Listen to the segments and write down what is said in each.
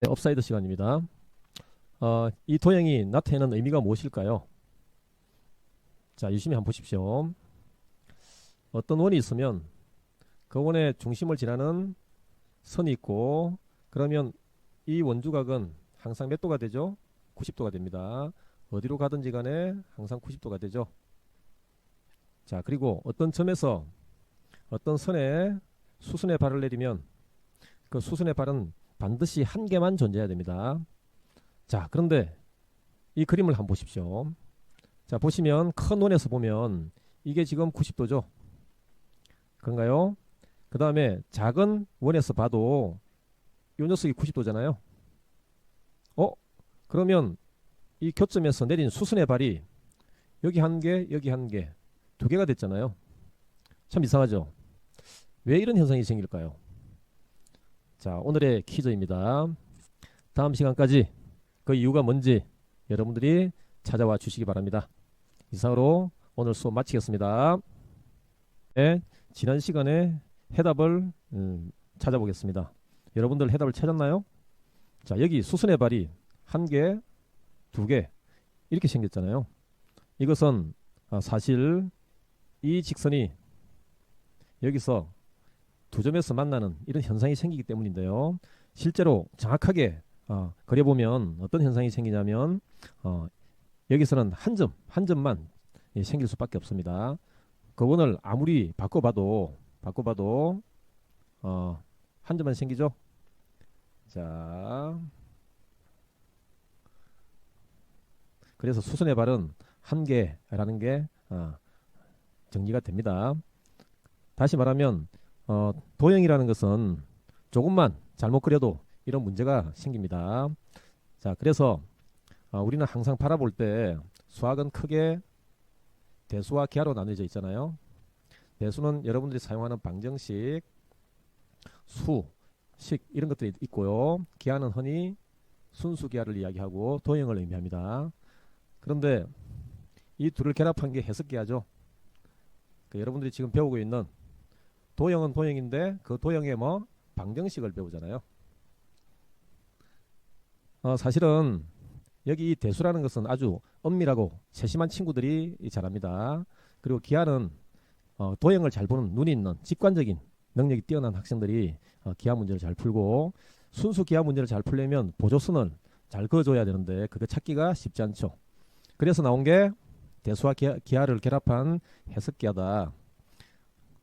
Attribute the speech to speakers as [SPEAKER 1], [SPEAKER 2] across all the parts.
[SPEAKER 1] 네, 업사이드 시간입니다. 어, 이 도형이 나타내는 의미가 무엇일까요? 자, 유심히 한번 보십시오. 어떤 원이 있으면 그 원의 중심을 지나는 선이 있고 그러면 이 원주각은 항상 몇 도가 되죠? 90도가 됩니다. 어디로 가든지 간에 항상 90도가 되죠. 자, 그리고 어떤 점에서 어떤 선에 수순의 발을 내리면 그 수순의 발은 반드시 한 개만 존재해야 됩니다. 자, 그런데 이 그림을 한번 보십시오. 자, 보시면 큰 원에서 보면 이게 지금 90도죠. 그런가요? 그 다음에 작은 원에서 봐도 이 녀석이 90도잖아요. 어? 그러면 이 교점에서 내린 수순의 발이 여기 한 개, 여기 한 개, 두 개가 됐잖아요. 참 이상하죠? 왜 이런 현상이 생길까요? 자, 오늘의 퀴즈입니다. 다음 시간까지 그 이유가 뭔지 여러분들이 찾아와 주시기 바랍니다. 이상으로 오늘 수업 마치겠습니다. 네, 지난 시간에 해답을 음, 찾아보겠습니다. 여러분들 해답을 찾았나요? 자, 여기 수순의 발이 한 개, 두 개 이렇게 생겼잖아요. 이것은 아, 사실 이 직선이 여기서 두 점에서 만나는 이런 현상이 생기기 때문인데요. 실제로 정확하게 어, 그려보면 어떤 현상이 생기냐면 어, 여기서는 한 점, 한 점만 예, 생길 수밖에 없습니다. 그 원을 아무리 바꿔봐도 바꿔봐도 어, 한 점만 생기죠. 자, 그래서 수순의 발은 한 개라는 게 어, 정리가 됩니다. 다시 말하면 어, 도형이라는 것은 조금만 잘못 그려도 이런 문제가 생깁니다. 자, 그래서 어, 우리는 항상 바라볼 때 수학은 크게 대수와 기하로 나눠져 있잖아요. 대수는 여러분들이 사용하는 방정식, 수, 식 이런 것들이 있고요. 기하는 흔히 순수 기하를 이야기하고 도형을 의미합니다. 그런데 이 둘을 결합한 게 해석 기하죠. 그 여러분들이 지금 배우고 있는 도형은 도형인데 그 도형의 뭐 방정식을 배우잖아요. 어, 사실은 여기 이 대수라는 것은 아주 엄밀하고 세심한 친구들이 잘합니다. 그리고 기하는 어, 도형을 잘 보는 눈이 있는 직관적인 능력이 뛰어난 학생들이 어, 기하 문제를 잘 풀고 순수 기하 문제를 잘 풀려면 보조선을 잘 그어줘야 되는데 그거 찾기가 쉽지 않죠. 그래서 나온 게 대수와 기하 를 결합한 해석 기하다.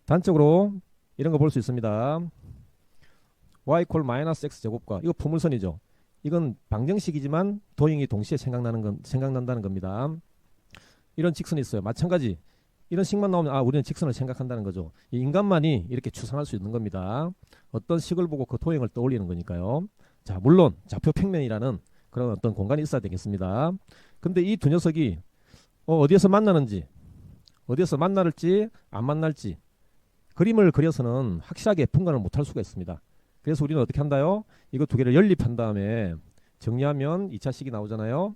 [SPEAKER 1] 단적으로 이런 거 볼 수 있습니다. y 콜 마이너스 x 제곱과 이거 포물선이죠. 이건 방정식이지만 도형이 동시에 생각나는 건 생각난다는 겁니다. 이런 직선이 있어요. 마찬가지 이런 식만 나오면 아 우리는 직선을 생각한다는 거죠. 이 인간만이 이렇게 추상할 수 있는 겁니다. 어떤 식을 보고 그 도형을 떠올리는 거니까요. 자 물론 좌표 평면이라는 그런 어떤 공간이 있어야 되겠습니다. 근데 이 두 녀석이 어, 어디에서 만나는지 어디에서 만날지 안 만날지 그림을 그려서는 확실하게 분간을 못할 수가 있습니다. 그래서 우리는 어떻게 한다요? 이거 두 개를 연립한 다음에 정리하면 2차식이 나오잖아요.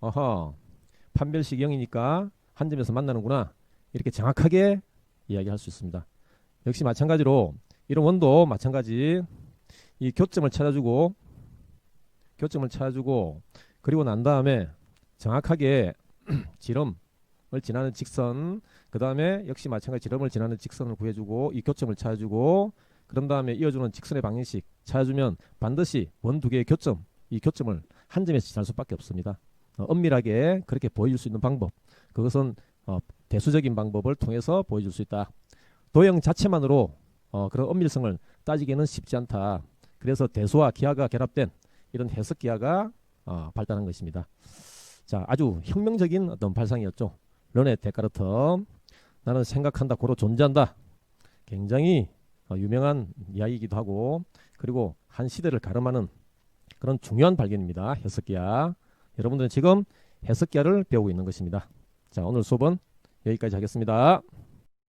[SPEAKER 1] 어허, 판별식 0이니까 한 점에서 만나는구나. 이렇게 정확하게 이야기할 수 있습니다. 역시 마찬가지로 이런 원도 마찬가지 이 교점을 찾아주고 교점을 찾아주고 그리고 난 다음에 정확하게 지름 을 지나는 직선 그 다음에 역시 마찬가지 지름을 지나는 직선을 구해주고 이 교점을 찾아주고 그런 다음에 이어주는 직선의 방정식 찾아주면 반드시 원 두 개의 교점 이 교점을 한 점에서 지날 수밖에 없습니다. 어, 엄밀하게 그렇게 보여줄 수 있는 방법 그것은 어, 대수적인 방법을 통해서 보여줄 수 있다. 도형 자체만으로 어, 그런 엄밀성을 따지기는 쉽지 않다. 그래서 대수와 기하가 결합된 이런 해석 기하가 어, 발달한 것입니다. 자, 아주 혁명적인 어떤 발상이었죠. 르네 데카르트. 나는 생각한다, 고로 존재한다. 굉장히 어, 유명한 이야기이기도 하고, 그리고 한 시대를 가름하는 그런 중요한 발견입니다. 해석기하. 여러분들은 지금 해석기하를 배우고 있는 것입니다. 자, 오늘 수업은 여기까지 하겠습니다.